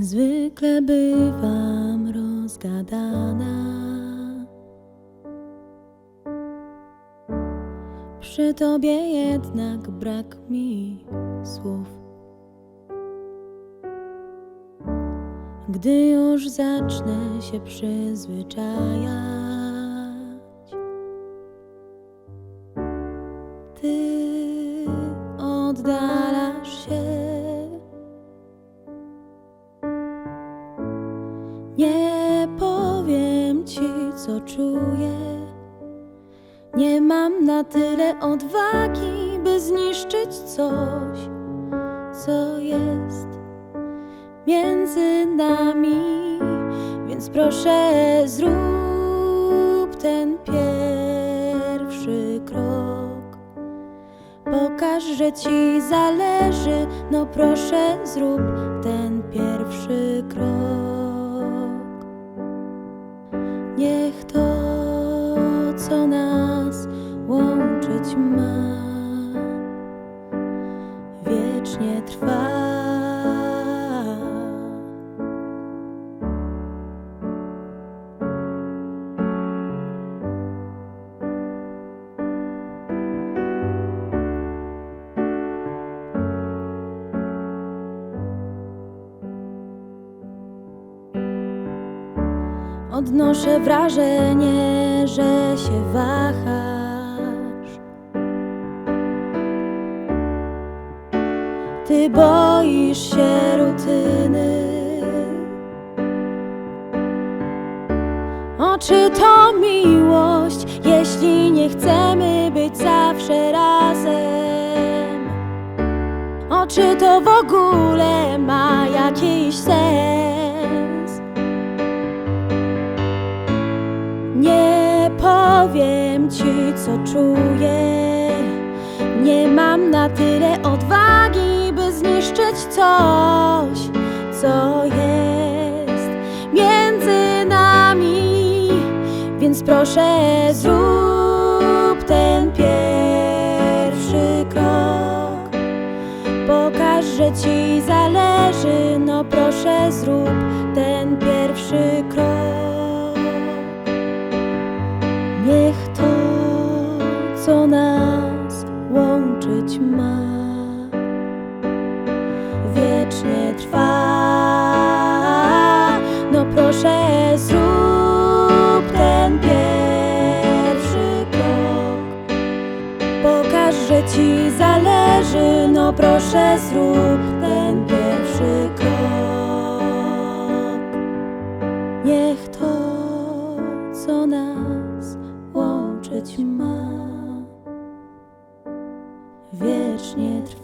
Zwykle bywam rozgadana. Przy tobie jednak brak mi słów. Gdy już zacznę się przyzwyczajać, ty oddalasz Nie powiem ci, co czuję. Nie mam na tyle odwagi, by zniszczyć coś, co jest między nami. Więc proszę, zrób ten pierwszy krok. Pokaż, że ci zależy, no proszę, zrób ten pierwszy krok. Odnoszę wrażenie, że się wahasz. Ty boisz się rutyny. O, czy to miłość, jeśli nie chcemy być zawsze razem? O, czy to w ogóle ma jakiś sens? Nie powiem ci, co czuję. Nie mam na tyle odwagi, by zniszczyć coś, co jest między nami. Więc proszę, zrób ten pierwszy krok. Pokaż, że ci zależy, no proszę, zrób łączyć ma, wiecznie trwa. No proszę, zrób ten pierwszy krok. Pokaż, że ci zależy, no proszę, zrób ten pierwszy krok. wiecznie trwa.